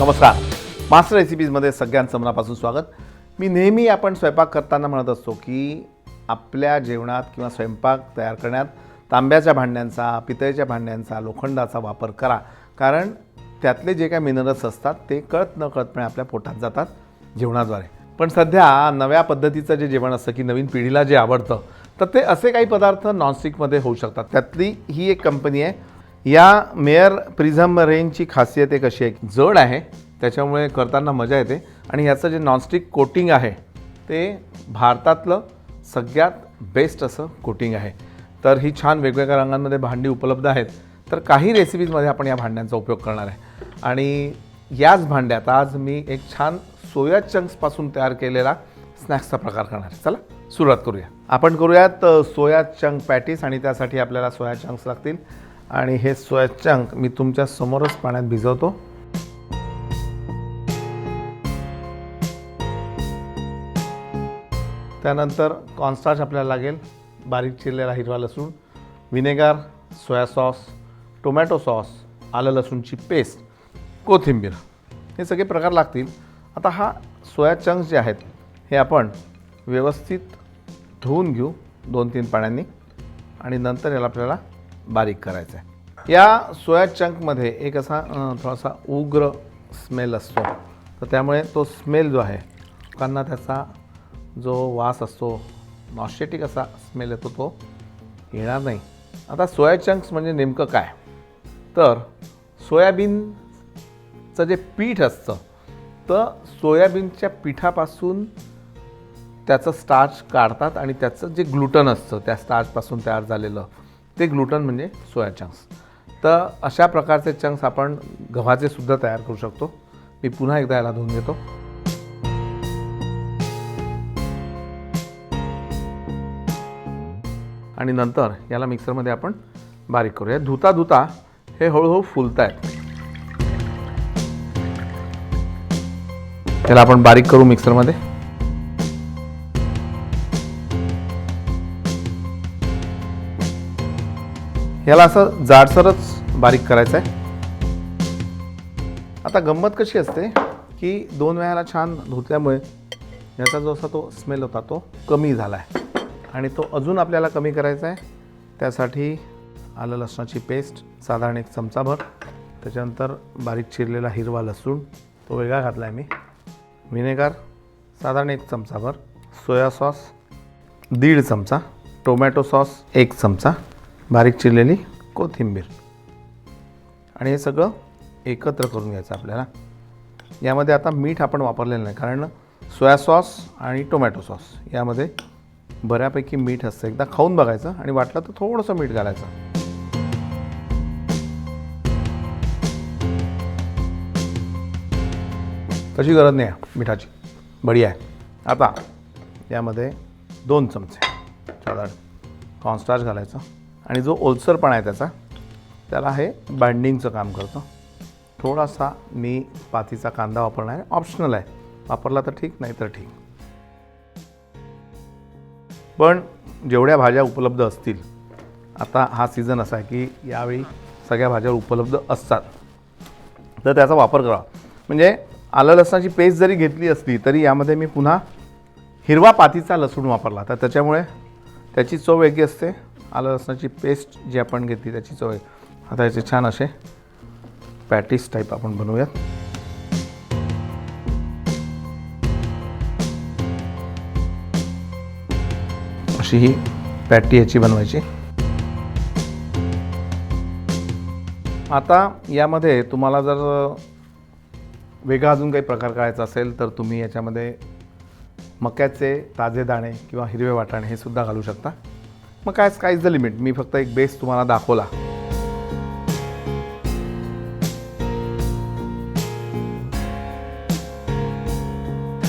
नमस्कार. मास्टर रेसिपीजमध्ये सगळ्यांचं मनापासून स्वागत. मी नेहमी आपण स्वयंपाक करताना म्हणत असतो की आपल्या जेवणात किंवा स्वयंपाक तयार करण्यात तांब्याच्या भांड्यांचा पितळेच्या भांड्यांचा लोखंडाचा वापर करा. कारण त्यातले जे काही मिनरल्स असतात ते कळत न कळतपणे आपल्या पोटात जातात जेवणाद्वारे. पण सध्या नव्या पद्धतीचं जे जेवण असतं की नवीन पिढीला जे आवडतं तर ते असे काही पदार्थ नॉनस्टिकमध्ये होऊ शकतात. त्यातली ही एक कंपनी आहे या मेअर प्रिझम रेंजची खासियत एक अशी आहे की जड आहे त्याच्यामुळे करताना मजा येते. आणि याचं जे नॉनस्टिक कोटिंग आहे ते भारतातलं सगळ्यात बेस्ट असं कोटिंग आहे. तर ही छान वेगवेगळ्या रंगांमध्ये भांडी उपलब्ध आहेत. तर काही रेसिपीजमध्ये आपण या भांड्यांचा उपयोग करणार आहे. आणि याच भांड्यात आज मी एक छान सोया चंक्सपासून तयार केलेला स्नॅक्सचा प्रकार करणार आहे. चला सुरुवात करूया. आपण करूयात सोया चंक पॅटीस आणि त्यासाठी आपल्याला सोया चंक्स लागतील. आणि हे सोया चंक मी तुमच्या समोरच पाण्यात भिजवतो. त्यानंतर कॉर्नस्टार्च आपल्याला लागेल बारीक चिरलेला हिरवा लसूण vinegar soya sauce tomato sauce आलं लसूणची पेस्ट कोथिंबीर हे सगळे प्रकार लागतील. आता हा सोया चंक्स जे आहेत हे आपण व्यवस्थित धुवून घेऊ दोन तीन पाण्याने आणि नंतर याला आपल्याला बारीक करायचं आहे या सोया चंकमध्ये एक असा थोडासा उग्र स्मेल असतो. तर त्यामुळे तो स्मेल जो आहे लोकांना त्याचा जो वास असतो नॉशेटिक असा स्मेल येतो तो येणार नाही. आता सोया चंक्स म्हणजे नेमकं काय? तर सोयाबीनचं जे पीठ असतं तर सोयाबीनच्या पिठापासून त्याचं स्टार्च काढतात आणि त्याचं जे ग्लुटन असतं त्या स्टार्चपासून तयार झालेलं ते ग्लुटन म्हणजे सोया चंक्स तर अशा प्रकारचे चंक्स आपण गव्हाचे सुद्धा तयार करू शकतो. मी पुन्हा एकदा याला धुवून घेतो. आणि नंतर याला मिक्सरमध्ये आपण बारीक करूया. धुता धुता हे हळूहळू फुलत आहेत याला आपण बारीक करू मिक्सरमध्ये. याला असं जाडसरच बारीक करायचं आहे आता गंमत कशी असते की दोन वेळाला छान धुतल्यामुळे याचा जो असा तो स्मेल होता तो कमी झाला आहे आणि तो अजून आपल्याला कमी करायचा आहे त्यासाठी आलं लसणाची पेस्ट साधारण एक चमचाभर. त्याच्यानंतर बारीक चिरलेला हिरवा लसूण तो वेगळा घातला आहे मी. व्हिनेगार साधारण एक चमचाभर. सोया सॉस दीड चमचा. टोमॅटो सॉस एक चमचा. बारीक चिरलेली कोथिंबीर. आणि हे सगळं एकत्र करून घ्यायचं आपल्याला. यामध्ये आता मीठ आपण वापरलेलं नाही कारण सोया सॉस आणि टोमॅटो सॉस यामध्ये बऱ्यापैकी मीठ असतं. एकदा खाऊन बघायचं आणि वाटलं तर थोडंसं मीठ घालायचं. तशी गरज नाही आहे मिठाची. बढिया आहे. आता यामध्ये दोन चमचे. साधारण कॉर्नस्टार्च घालायचं. आणि जो ओलसरपणा आहे त्याचा त्याला हे बाइंडिंगचं काम करतं. थोडासा मी पातीचा कांदा वापरणार आहे. ऑप्शनल आहे. वापरला तर ठीक नाही तर ठीक. पण जेवढ्या भाज्या उपलब्ध असतील आता हा सीझन असा आहे की यावेळी सगळ्या भाज्या उपलब्ध असतात. तर त्याचा वापर करा. म्हणजे आलं लसणाची पेस्ट जरी घेतली असली तरी यामध्ये मी पुन्हा हिरवा पातीचा लसूण वापरला. तर त्याच्यामुळे त्याची चव वेगळी असते. आलं लसणाची पेस्ट जी आपण घेतली त्याची चव आहे. आता याचे छान असे पॅटीस टाईप आपण बनवूयात. अशी ही पॅटी याची बनवायची. आता यामध्ये तुम्हाला जर वेगळा अजून काही प्रकार करायचा असेल तर तुम्ही याच्यामध्ये मक्याचे ताजे दाणे किंवा हिरवे वाटाणे हे सुद्धा घालू शकता. मग काय स्कायज द लिमिट मी फक्त एक बेस तुम्हाला दाखवला.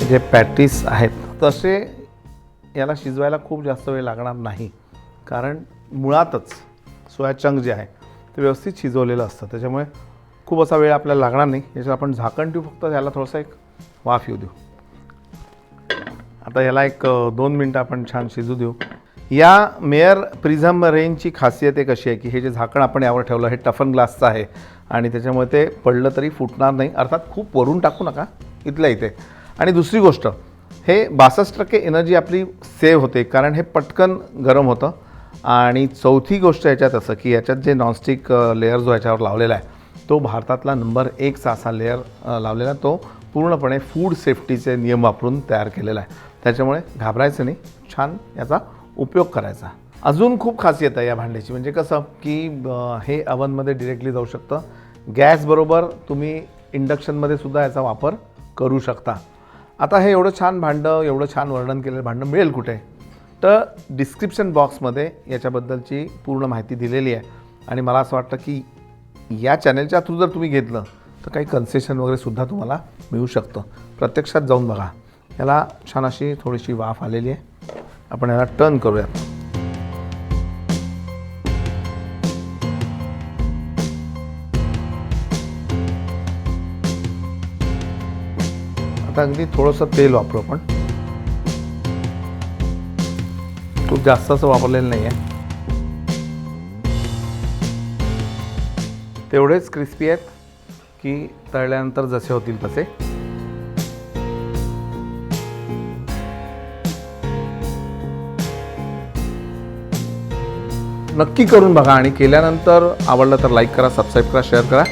जे पॅटीस आहेत तसे याला शिजवायला खूप जास्त वेळ लागणार नाही. कारण मुळातच सोया चंक जे आहे ते व्यवस्थित शिजवलेलं असतं. त्याच्यामुळे खूप असा वेळ आपल्याला लागणार नाही. याच्यात आपण झाकण ठेवू फक्त याला थोडंसं एक वाफ येऊ देऊ. आता याला एक दोन मिनटं आपण छान शिजू देऊ. या मेयर प्रिझम रेंजची खासियत एक अशी आहे की हे जे झाकण आपण यावर ठेवलं हे टफन ग्लासचं आहे. आणि त्याच्यामुळे ते पडलं तरी फुटणार नाही. अर्थात खूप वरून टाकू नका इथल्या इथे. आणि दुसरी गोष्ट हे बासष्ट टक्के एनर्जी आपली सेव्ह होते कारण हे पटकन गरम होतं. आणि चौथी गोष्ट याच्यात असं की याच्यात जे नॉनस्टिक लेअर जो याच्यावर लावलेला आहे तो भारतातला नंबर एकचा असा लेअर लावलेला तो पूर्णपणे फूड सेफ्टीचे नियम वापरून तयार केलेला आहे. त्याच्यामुळे घाबरायचं नाही. छान याचा उपयोग करायचा. अजून खूप खासियत आहे या भांड्याची. म्हणजे कसं की हे अवनमध्ये डिरेक्टली जाऊ शकतं. गॅसबरोबर तुम्ही इंडक्शनमध्ये सुद्धा याचा वापर करू शकता. आता हे एवढं छान भांडं एवढं छान वर्णन केलेलं भांडं मिळेल कुठे? तर डिस्क्रिप्शन बॉक्समध्ये याच्याबद्दलची पूर्ण माहिती दिलेली आहे. आणि मला असं वाटतं की या चॅनलच्या थ्रू जर तुम्ही घेतलं तर काही कन्सेशन वगैरे सुद्धा तुम्हाला मिळू शकतं. प्रत्यक्षात जाऊन बघा. याला छान अशी थोडीशी वाफ आलेली आहे. आपण याला टर्न करूयात आता अगदी थोडंसं तेल वापरू आपण. खूप जास्त असं वापरलेलं नाही आहे तेवढेच क्रिस्पी आहेत की तळल्यानंतर जसे होतील तसे. नक्की करून बघा आणि केल्यानंतर आवडलं तर लाईक करा सबस्क्राईब करा शेअर करा.